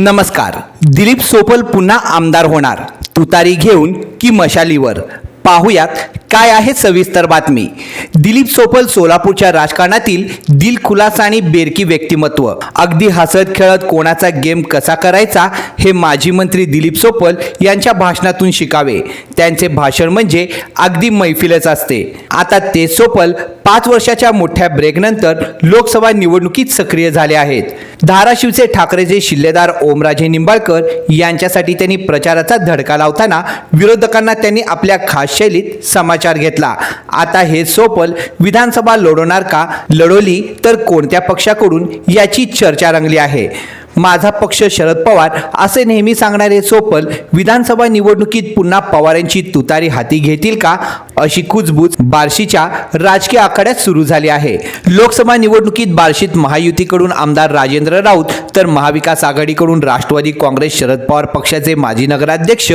नमस्कार. दिलीप सोपल पुन्हा आमदार होणार. तुतारी घेऊन की मशालीवर. पाहुयात काय आहे सविस्तर बातमी? दिलीप सोपल सोलापूरच्या राजकारणातील दिलखुलास आणि बेरकी व्यक्तिमत्व. अगदी हसत खेळत कोणाचा गेम कसा करायचा हे माजी मंत्री दिलीप सोपल यांच्या भाषणातून शिकावे. त्यांचे भाषण म्हणजे अगदी मैफिलच असते. आता ते सोपल पाच वर्षाच्या मोठ्या ब्रेकनंतर लोकसभा निवडणुकीत सक्रिय झाले आहेत. धाराशिवचे ठाकरेचे शिल्लेदार ओमराजे निंबाळकर यांच्यासाठी त्यांनी प्रचाराचा धडका लावताना विरोधकांना त्यांनी आपल्या खास शैलीत समाचार घेतला. आता हे सोपल विधानसभा लढवणार का? लढवली तर कोणत्या पक्षाकडून? याची चर्चा रंगली आहे. माझा पक्ष शरद पवार असे नेहमी सांगणारे सोपल विधानसभा निवडणुकीत पुन्हा पवारांची तुतारी हाती घेतील का? अशी कुजबूज बार्शीच्या राजकीय आखाड्यात सुरू झाली आहे. लोकसभा निवडणुकीत बार्शीत महायुतीकडून आमदार राजेंद्र राऊत तर महाविकास आघाडीकडून राष्ट्रवादी काँग्रेस शरद पवार पक्षाचे माजी नगराध्यक्ष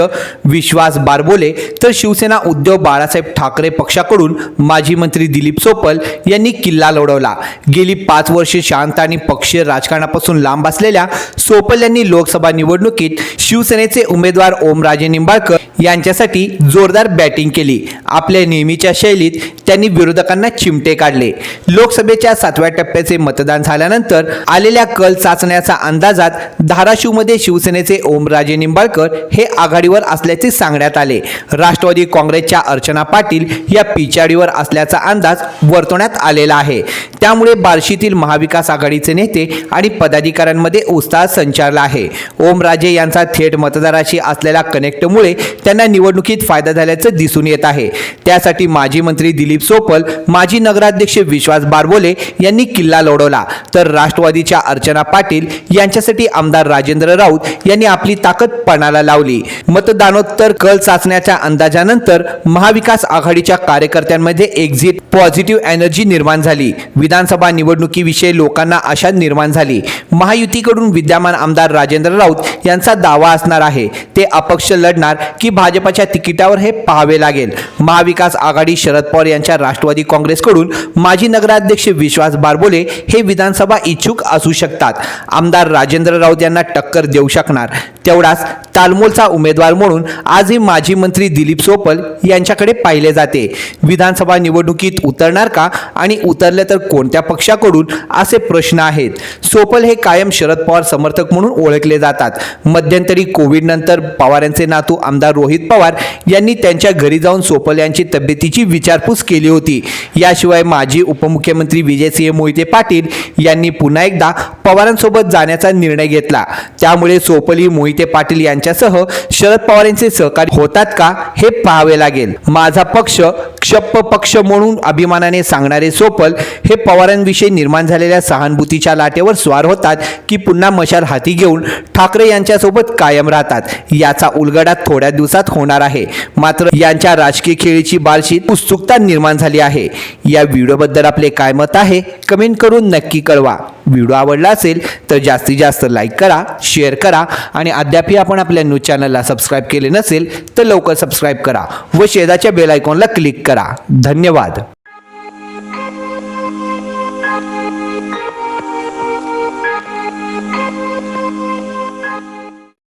विश्वास बारबोले तर शिवसेना उद्धव बाळासाहेब ठाकरे पक्षाकडून माजी मंत्री दिलीप सोपल यांनी किल्ला लढवला. गेली पाच वर्षे शांत आणि पक्षीय राजकारणापासून लांब असलेल्या सोपल यांनी लोकसभा निवडणुकीत शिवसेनेचे उमेदवार ओमराजे निंबाळकर यांच्यासाठी जोरदार बॅटिंग केली. आपल्या नेहमीच्या शैलीत त्यांनी विरोधकांना चिमटे काढले. लोकसभेच्या सातव्या टप्प्याचे मतदान झाल्यानंतर आलेल्या कल चाचण्याचा अंदाजात धाराशिवमध्ये शिवसेनेचे ओमराजे निंबाळकर हे आघाडीवर असल्याचे सांगण्यात आले. राष्ट्रवादी काँग्रेसच्या अर्चना पाटील या पिछाडीवर असल्याचा अंदाज वर्तवण्यात आलेला आहे. त्यामुळे बार्शीतील महाविकास आघाडीचे नेते आणि पदाधिकाऱ्यांमध्ये उत्साह संचारला आहे. ओमराजे यांचा थेट मतदाराशी असलेल्या कनेक्टमुळे त्यांना निवडणुकीत फायदा झाल्याचं दिसून येत आहे. त्यासाठी माजी मंत्री दिलीप सोपल माजी नगराध्यक्ष विश्वास बारबोले यांनी किल्ला लढवला तर राष्ट्रवादीच्या अर्चना पाटील यांच्यासाठी आमदार राजेंद्र राऊत यांनी आपली ताकद पणाला लावली. मतदानोत्तर कल चाचण्याच्या अंदाजानंतर महाविकास आघाडीच्या कार्यकर्त्यांमध्ये एक्झिट पॉझिटिव्ह एनर्जी निर्माण झाली. विधानसभा निवडणुकीविषयी लोकांना आशा निर्माण झाली. महायुतीकडून विद्यमान आमदार राजेंद्र राऊत यांचा दावा असणार आहे. ते अपक्ष लढणार की भाजपच्या तिकिटावर हे पाहावे लागेल. महाविकास आघाडी शरद पवार यांच्या राष्ट्रवादी काँग्रेसकडून माजी नगराध्यक्ष विश्वास बारबोले हे विधानसभा इच्छुक असू शकतात. आमदार राजेंद्र राऊत यांना टक्कर देऊ शकणार. तेवढाच तालमोलचा उमेदवार म्हणून आजही माजी मंत्री दिलीप सोपल यांच्याकडे पाहिले जाते. विधानसभा निवडणुकीत उतरणार का आणि उतरले तर कोणत्या पक्षाकडून असे प्रश्न आहेत? सोपल हे कायम शरद पवार समर्थक म्हणून ओळखले जातात. मध्यंतरी कोविड नंतर पवारांचे नातू आमदार रोहित पवार यांनी त्यांच्या घरी जाऊन सोपल यांची तब्येतीची विचारपूस केली होती. याशिवाय माजी उपमुख्यमंत्री विजयसिंह मोहिते पाटील यांनी पुन्हा एकदा पवारांसोबत जाण्याचा निर्णय घेतला. त्यामुळे सोपली मोहिते पाटील यांच्यासह शरद पवार यांचे सहकारी होतात का हे पाहावे लागेल. माझा पक्ष क्षप्प पक्ष म्हणून अभिमानाने सांगणारे सोपल हे पवारांविषयी निर्माण झालेल्या सहानुभूतीच्या लाटेवर स्वार होतात की पुन्हा मशाल हाती घेऊन ठाकरे यांच्यासोबत कायम राहतात. याचा उलगडा थोड्या दिवसात होणार आहे. मात्र यांच्या राजकीय खेळीची बालशीत उत्सुकता निर्माण झाली आहे. या व्हिडिओबद्दल आपले काय मत आहे? कमेंट करून नक्की कळवा. व्हिडिओ आवडला असेल तर जास्तीत जास्त लाईक करा शेअर करा आणि अद्यापही आपण आपल्या न्यूज चॅनलला सबस्क्राईब केले नसेल तर लवकर सबस्क्राईब करा व शेजाच्या बेल आयकॉनला क्लिक करा. धन्यवाद.